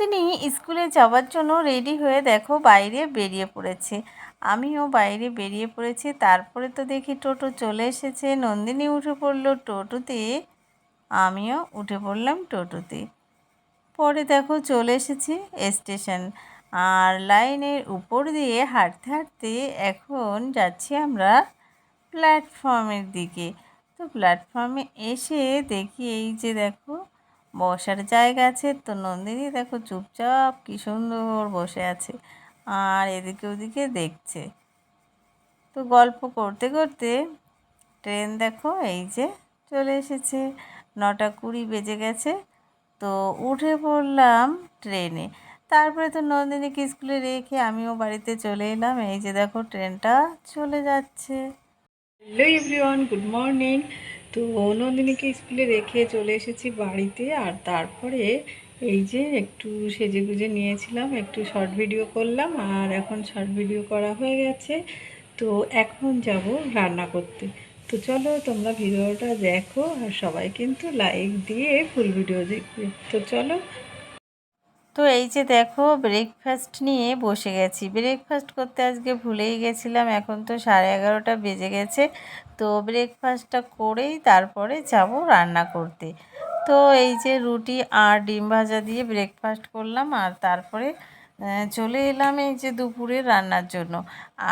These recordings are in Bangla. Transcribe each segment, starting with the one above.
নন্দিনী স্কুলে যাওয়ার জন্য রেডি হয়ে দেখো বাইরে বেরিয়ে পড়েছে। আমিও বাইরে বেরিয়ে পড়েছি। তারপরে তো দেখি টোটো চলে এসেছে। নন্দিনী উঠে পড়ল টোটোতে। আমিও উঠে পড়লাম টোটোতে। পরে দেখো চলে এসেছি স্টেশন। আর লাইনের উপর দিয়ে হাঁটতে হাঁটতে এখন যাচ্ছি আমরা প্ল্যাটফর্মের দিকে। তো প্ল্যাটফর্মে এসে দেখি এই যে দেখো বসার জায়গা আছে। তো নন্দিনী দেখো চুপচাপ কী সুন্দর বসে আছে। আর এদিকে ওদিকে দেখছে। তো গল্প করতে করতে ট্রেন দেখো এই যে চলে এসেছে। নটা কুড়ি বেজে গেছে। তো উঠে পড়লাম ট্রেনে। তারপরে তো নন্দিনীকে স্কুলে রেখে আমিও বাড়িতে চলে এলাম। এই যে দেখো ট্রেনটা চলে যাচ্ছে। হ্যালো এভরিওয়ান গুড মর্নিং তো নন্দিনীকে স্কুলে রেখে চলে এসেছি বাড়িতে আর তারপরে এই যে একটু সেজে গুজে নিয়েছিলাম, একটু শর্ট ভিডিও করলাম আর এখন শর্ট ভিডিও করা হয়ে গেছে। তো এখন যাব রান্না করতে। তো চলো তোমরা ভিডিওটা দেখো আর সবাই কিন্তু লাইক দিয়ে ফুল ভিডিও দেখবে। তো চলো তো এই যে দেখো ব্রেকফাস্ট নিয়ে বসে গেছি। ব্রেকফাস্ট করতে আজকে ভুলেই গেছিলাম, এখন তো সাড়ে এগারোটা বেজে গেছে। তো ব্রেকফাস্টটা করেই তারপরে যাব রান্না করতে। তো এই যে রুটি আর ডিম ভাজা দিয়ে ব্রেকফাস্ট করলাম, আর তারপরে চলে এলাম এই যে দুপুরে রান্নার জন্য।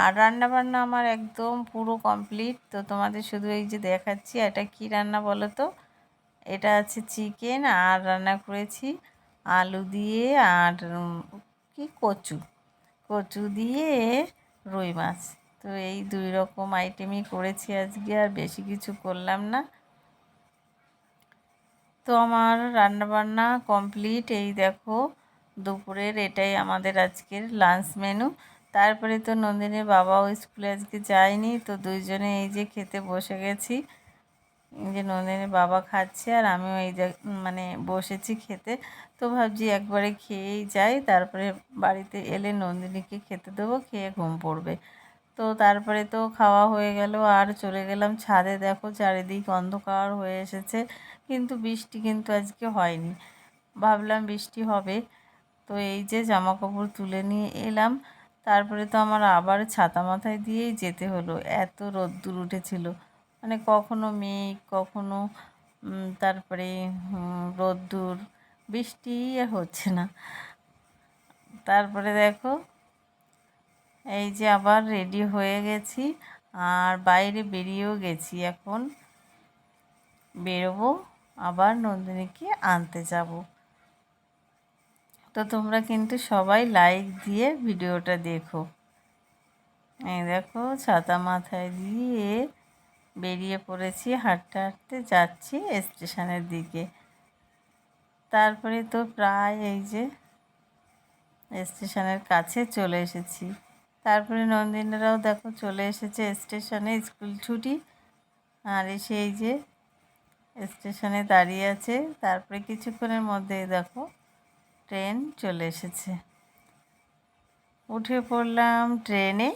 আর রান্না বান্না আমার একদম পুরো কমপ্লিট তো তোমাদের শুধু এই যে দেখাচ্ছি, এটা কি রান্না বলো তো? এটা আছে চিকেন আর রান্না করেছি আলু দিয়ে আর কি কচু? কচু দিয়ে রুই মাছ। তো এই দুই রকম আইটেমই করেছি আজকে, আর বেশি কিছু করলাম না। তো আমার রান্নাবান্না কমপ্লিট এই দেখো, দুপুরের এটাই আমাদের আজকের লাঞ্চ মেনু তারপরে তো নন্দিনীর বাবাও স্কুলে আজকে যায়নি, তো দুইজনে এই যে খেতে বসে গেছি। যে নন্দিনীর বাবা খাচ্ছে আর আমিও এই মানে বসেছি খেতে। তো ভাবছি একবারে খেয়েই যাই, তারপরে বাড়িতে এলে নন্দিনীকে খেতে দেবো, খেয়ে ঘুম পড়বে। তো তারপরে তো খাওয়া হয়ে গেল, আর চলে গেলাম ছাদে। দেখো চারিদিক অন্ধকার হয়ে এসেছে, কিন্তু বৃষ্টি কিন্তু আজকে হয়নি। ভাবলাম বৃষ্টি হবে। তো এই যে জামা কাপড় তুলে নিয়ে এলাম। তারপরে তো আমার আবার ছাতা মাথায় দিয়েই যেতে হলো, এত রোদ্দুর উঠেছিল। মানে কখনো মেঘ, কখনো তারপরে রোদ্দুর, বৃষ্টি আর হচ্ছে না। তারপরে দেখো, এই যে আবার রেডি হয়ে গেছি আর বাইরে বেরিয়েও গেছি এখন। বেরোবো, আবার নন্দিনীকে আনতে যাব। তো তোমরা কিন্তু সবাই লাইক দিয়ে ভিডিওটা দেখো। এই দেখো, ছাতা মাথায় দিয়ে বেরিয়ে পড়েছি, হাঁটতে হাঁটতে যাচ্ছি স্টেশনের দিকে। তারপরে তো প্রায় এই যে স্টেশনের কাছে চলে এসেছি। তারপরে নন্দিনীরাও দেখো চলে এসেছে স্টেশনে, স্কুল ছুটি। আর এসে এই যে স্টেশনে দাঁড়িয়ে আছে। তারপরে কিছুক্ষণের মধ্যেই দেখো ট্রেন চলে এসেছে। উঠে পড়লাম ট্রেনে।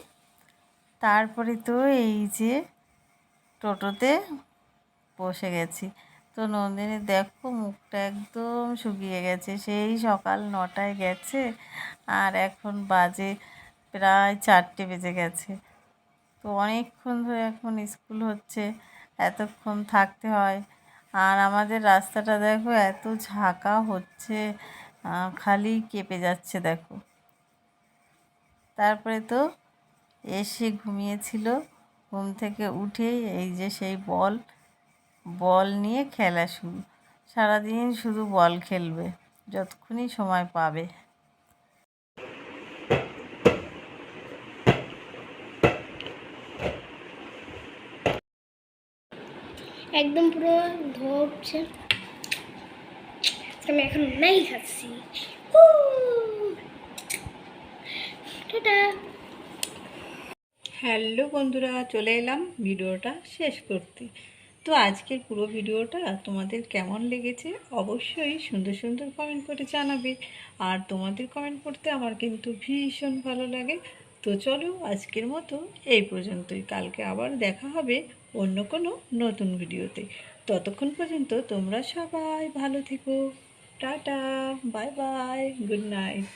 তারপরে তো এই যে টোটোতে বসে গেছি। তো নন্দিনী, দেখো মুখটা একদম শুকিয়ে গেছে। সেই সকাল নটায় গেছে আর এখন বাজে প্রায় চারটে বেজে গেছে। তো অনেকক্ষণ ধরে এখন স্কুল হচ্ছে, এতক্ষণ থাকতে হয়। আর আমাদের রাস্তাটা দেখো এত ঝাঁকা হচ্ছে খালি কেঁপে যাচ্ছে দেখো। তারপরে তো এসে ঘুমিয়েছিল। ঘুম থেকে উঠেই এই যে সেই বল বল নিয়ে খেলা শুরু। সারাদিন শুধু বল খেলবে, যতক্ষণই সময় পাবে। একদম পুরো ধরছে আমি এখন নাই খাচ্ছি। টাটা। হ্যালো বন্ধুরা, চলে এলাম ভিডিওটা শেষ করতে। তো আজকের পুরো ভিডিওটা তোমাদের কেমন লেগেছে অবশ্যই সুন্দর সুন্দর কমেন্ট করে জানাবে। আর তোমাদের কমেন্ট করতে আমার কিন্তু ভীষণ ভালো লাগে। তো চলো আজকের মতো এই পর্যন্তই। কালকে আবার দেখা হবে অন্য কোনো নতুন ভিডিওতে। ততক্ষণ পর্যন্ত তোমরা সবাই ভালো থেকো। Tata bye bye good night